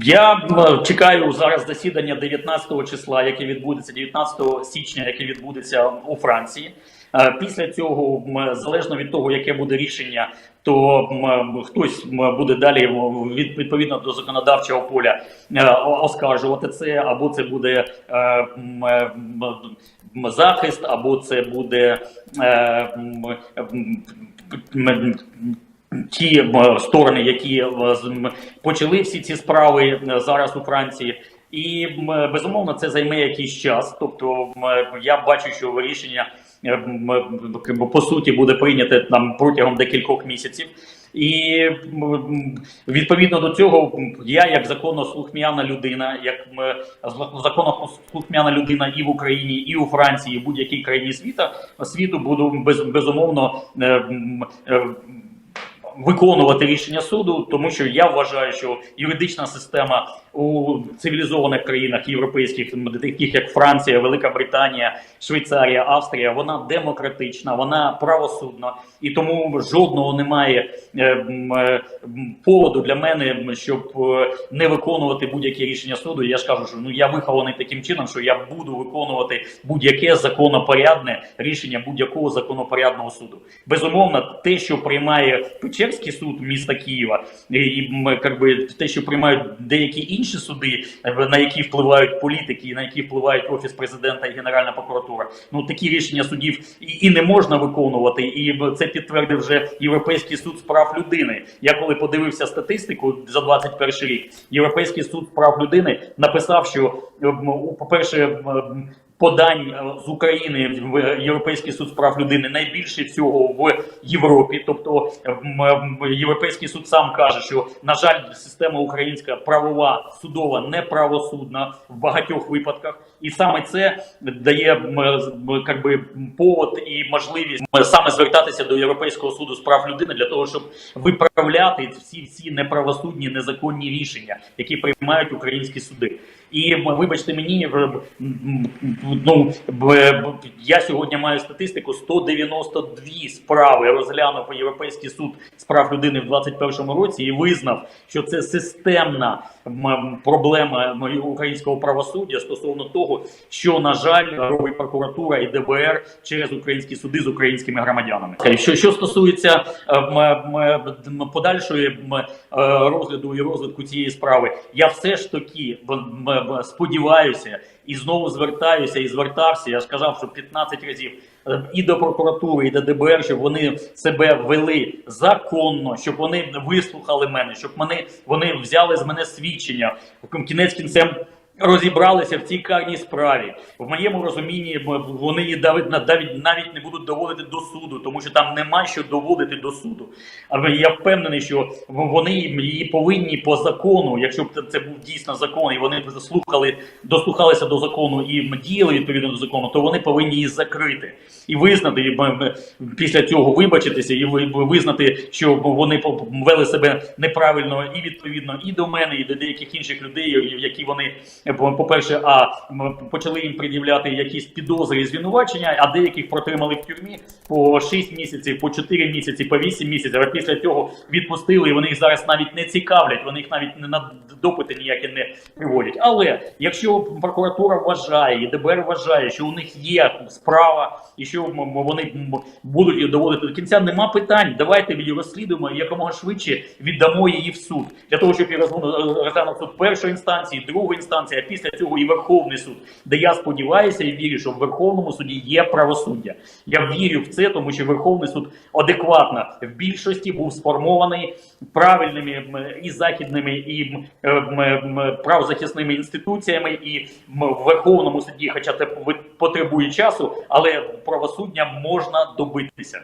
Я чекаю зараз засідання 19 числа, яке відбудеться 19 січня, яке відбудеться у Франції. Е, Після цього, залежно від того, яке буде рішення, то хтось буде далі від- відповідно до законодавчого поля е, оскаржувати це, або це буде е, захист, або це буде ті сторони, які е, почали всі ці справи е, зараз у Франції. І безумовно це займе якийсь час. Тобто я бачу, що рішення е, по суті буде прийняте там протягом декількох місяців. І відповідно до цього я, як законослухмяна людина, як законослухмяна людина і в Україні, і у Франції, і в будь-якій країні світу, світу буду без, безумовно е, е, виконувати рішення суду, тому що я вважаю, що юридична система у цивілізованих країнах європейських, таких як Франція, Велика Британія, Швейцарія, Австрія, вона демократична, вона правосудна, і тому жодного немає е, е, поводу для мене, щоб е, не виконувати будь-які рішення суду. Я ж кажу, що ну я вихований таким чином, що я буду виконувати будь-яке законопорядне рішення будь-якого законопорядного суду. Безумовно, те, що приймає Печерський суд міста Києва, і, і м, как би, те, що приймають деякі інші суди, е, на які впливають політики, на які впливають офіс президента і Генеральна прокуратура. Ну такі рішення судів і, і не можна виконувати. І це підтвердив вже Європейський суд з прав людини. Я коли подивився статистику за 21 рік, Європейський суд з прав людини написав, що е, по перше. Подань з України в Європейський суд з прав людини найбільше всього в Європі. Тобто Європейський суд сам каже, що на жаль, система українська правова судова не правосудна в багатьох випадках, і саме це дає м, з- как би, повод і можливість саме звертатися до Європейського суду з прав людини для того, щоб виправляти всі ці неправосудні незаконні рішення, які приймають українські суди. І вибачте мені, ну я сьогодні маю статистику: 192 справи розглянув Європейський суд з прав людини в 2021 році і визнав, що це системна проблема м, українського правосуддя стосовно того, що на жаль робить прокуратура і ДБР через українські суди з українськими громадянами. Що, що стосується е, м, подальшої е, розгляду і розвитку цієї справи, я все ж таки сподіваюся і знову звертаюся і звертався. Я ж казав, що 15 разів е, і до прокуратури, і до ДБР, щоб вони себе вели законно, щоб вони вислухали мене, щоб вони, вони взяли з мене свідчення. Кінець кінцем. Розібралися в цій карній справі. В моєму розумінні вони її навіть навіть не будуть доводити до суду, тому що там нема що доводити до суду. Але я впевнений, що вони її повинні по закону, якщо б це був дійсно закон, і вони б слухали, дослухалися до закону і діяли відповідно до закону, то вони повинні її закрити і визнати і, після цього вибачитися і ви- визнати, що вони вели себе неправильно і відповідно і до мене, і до деяких інших людей, які вони по-перше, а почали їм пред'являти якісь підозри і звинувачення, а деяких протримали в тюрмі по 6 місяців, по 4 місяці, по 8 місяців. А після цього відпустили, і вони їх зараз навіть не цікавлять. Вони їх навіть не на допити ніякі не приводять. Але якщо прокуратура вважає і ДБР вважає, що у них є справа, і що вони будуть її доводити до кінця, нема питань. Давайте її розслідуємо і якомога швидше віддамо її в суд для того, щоб її розгляну- розглянув суд першої інстанції, другої інстанції, після цього і Верховний суд, де я сподіваюся і вірю, що в Верховному суді є правосуддя. Я вірю в це, тому що Верховний суд адекватно в більшості був сформований правильними і західними, і правозахисними інституціями, і в Верховному суді, хоча це потребує часу, але правосуддя можна добитися.